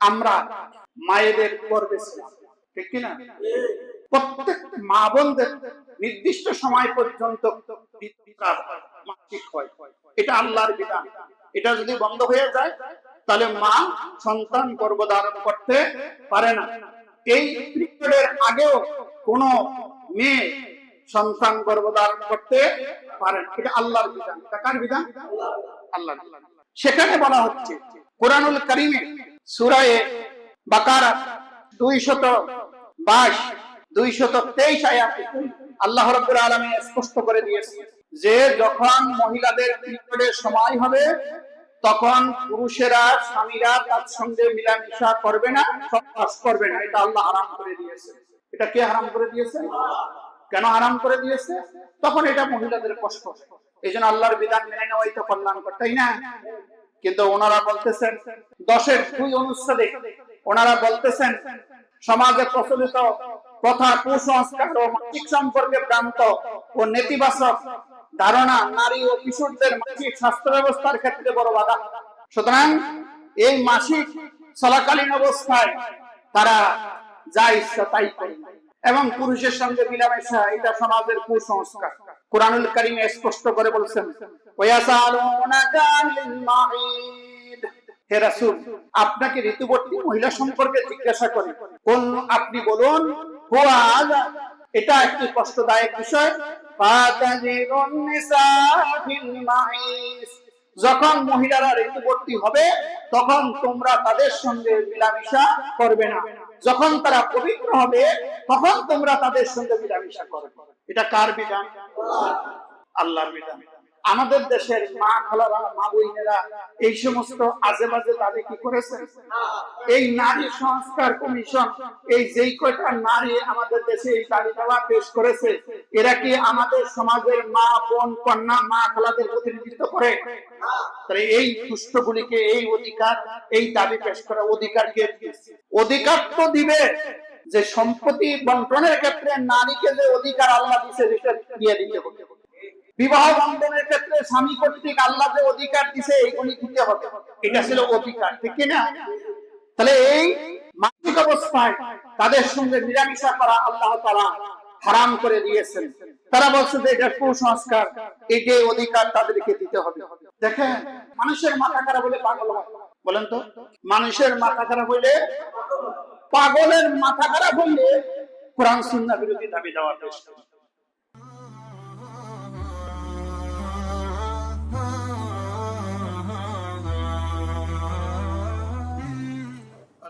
আমরা মায়েদের গর্বে ছিলাম, ঠিক কিনা? প্রত্যেক মা বোনদের নির্দিষ্ট সময় পর্যন্ত এটা আল্লাহর বিধান। এটা যদি বন্ধ হয়ে যায়, তাহলে মা সন্তান গর্ভধারণ করতে পারে না। এই পিরিয়ডের আগেও কোন মেয়ে সন্তান গর্ভধারণ করতে পারে না। এটা আল্লাহর বিধান। কার বিধান? আল্লাহর বিধান। সেখানে বলা হচ্ছে, কোরআনুল করিমে সুরায়ে বাকারা দুই শত বাইশ দুই শত তেইশ আয়াতে আল্লাহ রব্বুল আলমী স্পষ্ট করে দিয়েছে যে যখন মহিলাদের পিরিয়ডের সময় হবে, তখন পুরুষেরা, স্বামীরা তার সঙ্গে মিলামিশা করবে না, সহবাস করবে না। এটা আল্লাহ হারাম করে দিয়েছে এটা কে হারাম করে দিয়েছে কেন হারাম করে দিয়েছে? তখন এটা মহিলাদের কষ্ট। এই জন্য আল্লাহর বিধান মেনে নেওয়াই তো কল্যাণকর, তাই না? কিন্তু ওনারা বলতেছেন, দশের দুই অনুচ্ছেদে ওনারা বলতেছেন, সমাজে প্রচলিত প্রথা কুসংস্কার ও মানসিক সম্পর্কে ভ্রান্ত ও নেতিবাচক ধারণা নারী ও কিশোরদের মানসিক স্বাস্থ্য ব্যবস্থার ক্ষেত্রে বড় বাধা। সুতরাং এই মাসিক চলাকালীন অবস্থায় তারা যা ইচ্ছা তাই এবং পুরুষের সঙ্গে মিলামেশা, এটা সমাজের কুসংস্কার। কোরআনুল কারিমে স্পষ্ট করে বলছেন আপনাকে ঋতুবর্তী মহিলা সম্পর্কে জিজ্ঞাসা করে। কোন আপনি বলুন। এটা একটি কষ্টদায়ক বিষয়। যখন মহিলারা ঋতুবর্তী হবে তখন তোমরা তাদের সঙ্গে মিলামিশা করবে না। যখন তারা পবিত্র হবে, তখন তোমরা তাদের সঙ্গে মিলামিশা করবে। এটা কার বিধান? আল্লাহর বিধান। আমাদের দেশের মা খালারা, মা বইনেরা এই সমস্ত আজে বাজে দাবি কি করেছে? এই নারী সংস্কার কমিশন, এই যেই কয়টা নারী আমাদের দেশে এই দাবি দাওয়া পেশ করেছে, এরা কি আমাদের সমাজের মা, বোন, কন্যা, মা খালাদের প্রতিনিধিত্ব করে? তাহলে এই দুষ্টগুলিকে, এই অধিকার, এই দাবি পেশ করা অধিকার কে? অধিকার তো দিবে। যে সম্পত্তি বন্টনের ক্ষেত্রে নারীকে যে অধিকার আল্লাহ দিছে, সেটা দিয়ে দিতে হবে। বিবাহ বন্ধনের ক্ষেত্রে স্বামী কর্তৃক আল্লাহ যে অধিকার দিছে এইগুলি দিতে হবে। এটা ছিল অধিকার, ঠিক কিনা? তাহলে এই মানসিক অবস্থায় তাদের সঙ্গে মিলামিশা করা আল্লাহ তারা হারাম করে দিয়েছেন। তারা বলছে যে এটা কুসংস্কার যে অধিকার তাদেরকে দিতে হবে। দেখেন, মানুষের মাথা খারাপ হলে পাগল হয়। বলেন তো, মানুষের মাথা খারাপ হইলে পাগলের মাথা খারাপ হইলে কোরআন, সুন্নাহ বিরোধী দাবি দেওয়া পেশ করে।